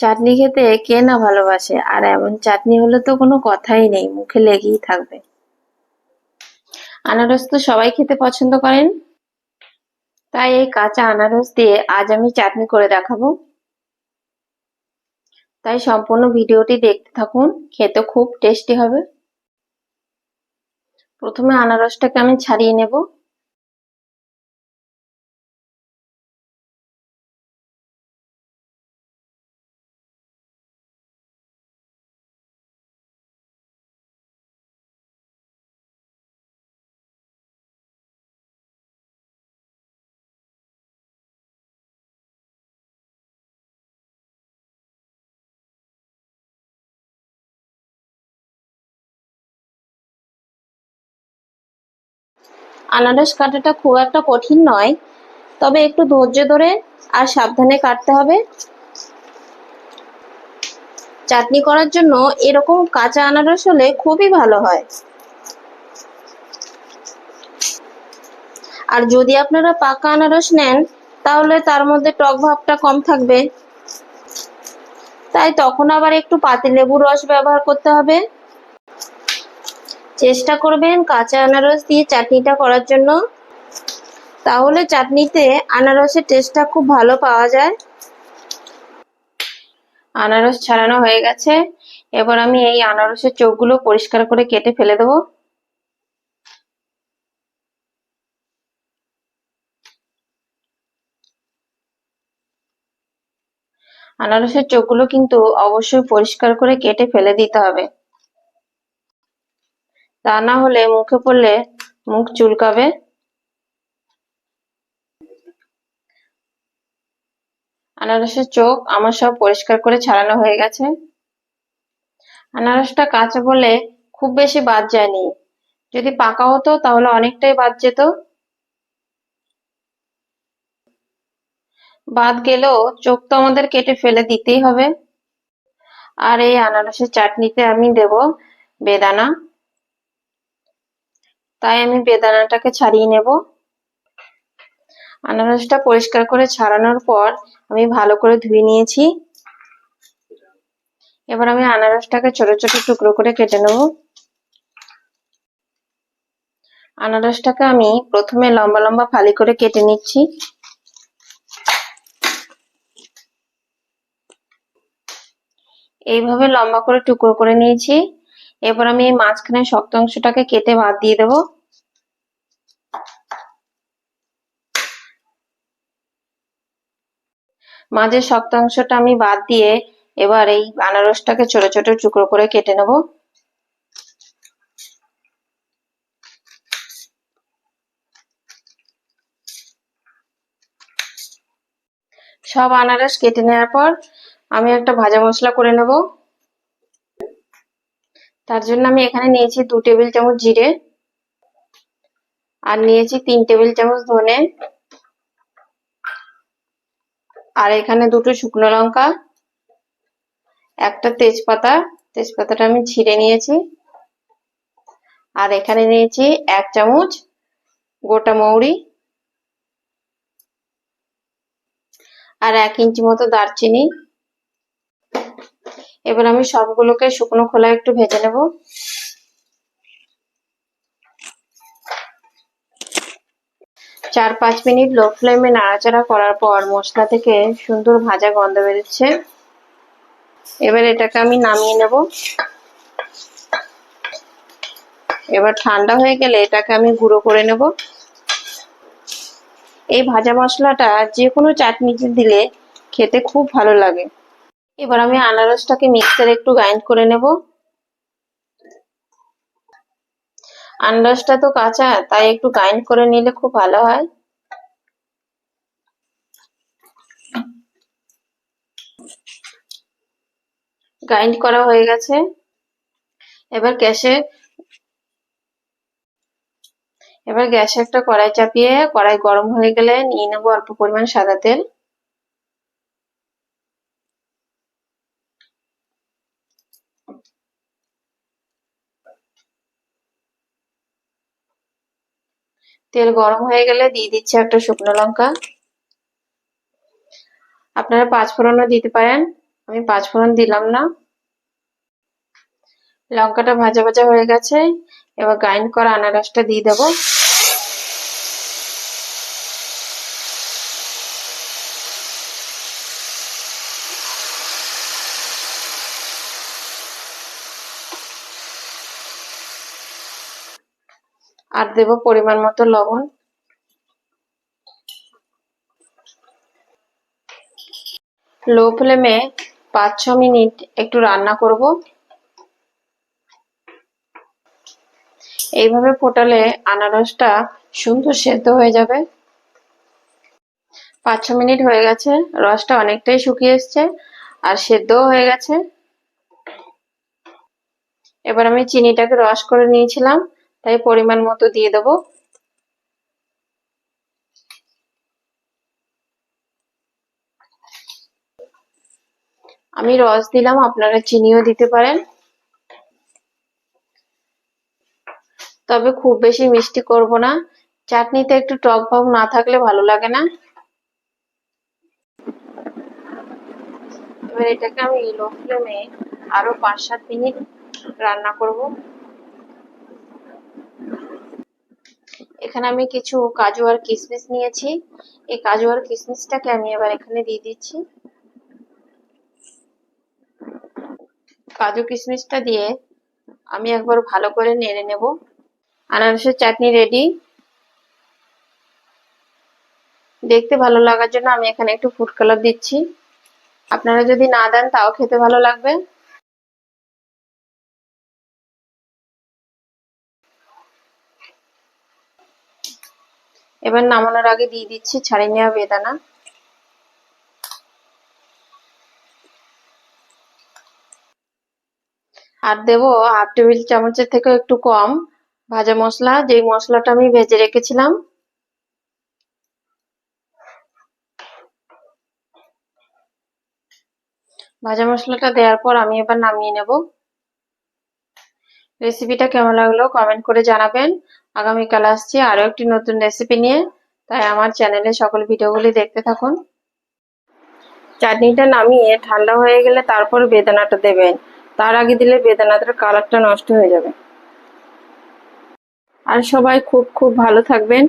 চাটনি খেতে কে না ভালোবাসে? আর এমন চাটনি হলে তো কোনো কথাই নেই, মুখে লেগেই থাকবে। আনারস তো সবাই খেতে পছন্দ করেন? তাই এই কাঁচা আনারস দিয়ে আজ আমি চাটনি করে দেখাবো। তাই সম্পূর্ণ ভিডিওটি দেখতে থাকুন, খেতে খুব টেস্টি হবে। প্রথমে আনারসটাকে আমি ছাড়িয়ে নেব। আনারস কাটাটা খুব একটা কঠিন নয়। তবে একটু ধৈর্য ধরে আর সাবধানে কাটতে হবে। চাটনি করার জন্য এরকম কাঁচা আনারস হলে খুবই ভালো হয়। আর যদি আপনারা পাকা আনারস নেন, তাহলে তার মধ্যে টক ভাবটা কম থাকবে। তাই তখন আবার একটু পাতিলেবুর রস ব্যবহার করতে হবে। চেষ্টা করবেন কাঁচা আনারস দিয়ে চাটনিটা করার জন্য। তাহলে চাটনিতে আনারসের টেস্টটা খুব ভালো পাওয়া যায়। আনারস ছাড়ানো হয়ে গেছে। এবার আমি এই আনারসের চোখগুলো পরিষ্কার করে কেটে ফেলে দেবো। আনারসের চোখগুলো কিন্তু অবশ্যই পরিষ্কার করে কেটে ফেলে দিতে হবে। তা না হলে মুখে পড়লে মুখ চুলকাবে। আনারসের চোখ আমার সব পরিষ্কার করে ছাড়ানো হয়ে গেছে। আনারসটা কাঁচা বলে খুব বেশি বাদ যায়নি। যদি পাকা হতো তাহলে অনেকটাই বাদ যেত। বাদ গেলেও চোখ তো আমাদের কেটে ফেলে দিতেই হবে। আর এই আনারসের চাটনিতে আমি দেব বেদানা। তাই আমি বেদানাটাকে ছাড়িয়ে নেব। আনারসটা পরিষ্কার করে ছাড়ানোর পর আমি ভালো করে ধুয়ে নিয়েছি। এবার আমি আনারসটাকে ছোট ছোট টুকরো করে কেটে নেব। আনারসটাকে আমি প্রথমে লম্বা লম্বা ফালি করে কেটে নিচ্ছি। এইভাবে লম্বা করে টুকরো করে নিয়েছি। এবার আমি এই মাঝখানে শক্ত অংশটাকে কেটে বাদ দিয়ে দেব। মাঝের শক্ত অংশটা আমি বাদ দিয়ে এবার এই আনারসটাকে ছোট ছোট টুকরো করে কেটে নেব। সব আনারস কেটে নেওয়ার পর আমি একটা ভাজা মশলা করে নেব। তার জন্য আমি এখানে নিয়েছি দু টেবিল চামচ জিরে আর নিয়েছি তিন টেবিল চামচ ধনে আর এখানে দুটো শুকনো লঙ্কা, একটা তেজপাতা, তেজপাতাটা আমি ছিঁড়ে নিয়েছি। আর এখানে নিয়েছি এক চামচ গোটা মৌরি আর এক ইঞ্চি মতো দারচিনি। এবার আমি সবগুলোকে শুকনো খোলা একটু ভেজে নেব। চার পাঁচ মিনিট লো ফ্লেমে নাড়াচাড়া করার পর মশলা থেকে সুন্দর ভাজা গন্ধ বেরোচ্ছে। এবার এটাকে আমি নামিয়ে নেব। এবার ঠান্ডা হয়ে গেলে এটাকে আমি গুঁড়ো করে নেব। এই ভাজা মশলাটা যে কোনো চাটনিতে দিলে খেতে খুব ভালো লাগে। এবার আমি আনারসটাকে মিক্সারে একটু গ্রাইন্ড করে নেব। আনারসটা তো কাঁচা, তাই একটু গ্রাইন্ড করে নিলে খুব ভালো হয়। গ্রাইন্ড করা হয়ে গেছে। এবার গ্যাসে এবার গ্যাসে একটা কড়াই চাপিয়ে, কড়াই গরম হয়ে গেলে নিয়ে নেব অল্প পরিমাণ সাদা তেল। তেল গরম হয়ে গেলে দিয়ে দিচ্ছি একটা শুকনো লঙ্কা। আপনারা পাঁচ ফোড়নও দিতে পারেন, আমি পাঁচ ফোড়ন দিলাম না। লঙ্কাটা ভাজা ভাজা হয়ে গেছে, এবার গ্রাইন্ড করা আনারসটা দিয়ে দেবো। আর দেব পরিমাণ মতো লবণ। লো ফ্লেমে পাঁচ ছ মিনিট একটু রান্না করব। এইভাবে ফোটালে আনারসটা সুন্দর সেদ্ধ হয়ে যাবে। পাঁচ ছ মিনিট হয়ে গেছে, রসটা অনেকটাই শুকিয়ে এসছে আর সেদ্ধও হয়ে গেছে। এবার আমি চিনিটাকে রস করে নিয়েছিলাম। তাই পরিমাণ মতো দিয়ে দেবো। আমি রস দিলাম, আপনারা চিনিও দিতে পারেন। তবে খুব বেশি মিষ্টি করব না। চাটনিতে একটু টক ভাব না থাকলে ভালো লাগে না। এবার এটাকে আমি লো ফ্লেমে আরও পাঁচ সাত মিনিট রান্না করব। এখানে আমি কিছু কাজু আর কিশমিশ নিয়েছি। এই কাজু আর কিশমিশটাকে আমি এবার এখানে দিয়ে দিচ্ছি। কাজু কিশমিশটা দিয়ে আমি একবার ভালো করে নেড়ে নেব। আনারসের চাটনি রেডি। দেখতে ভালো লাগার জন্য আমি এখানে একটু ফুড কালার দিচ্ছি। আপনারা যদি না দেন, তাও খেতে ভালো লাগবে। এবার নামানোর আগে দিয়ে দিচ্ছি, ছাড়িয়ে নেওয়া বেদানা। আর দেবো হাফ টেবিল চামচের থেকে একটু কম ভাজা মশলা, যেই মশলাটা আমি ভেজে রেখেছিলাম। ভাজা মশলাটা দেওয়ার পর আমি এবার নামিয়ে নেব। রেসিপিটা কেমন লাগল কমেন্ট করে জানাবেন। আগামীকাল আসছি আরও একটি নতুন রেসিপি নিয়ে। তাই আমার চ্যানেলে সকল ভিডিওগুলি দেখতে থাকুন। চাটনিটা নামিয়ে ঠান্ডা হয়ে গেলে তারপর বেদানাটা দেবেন। তার আগে দিলে বেদানাটার কালারটা নষ্ট হয়ে যাবে। আর সবাই খুব খুব ভালো থাকবেন।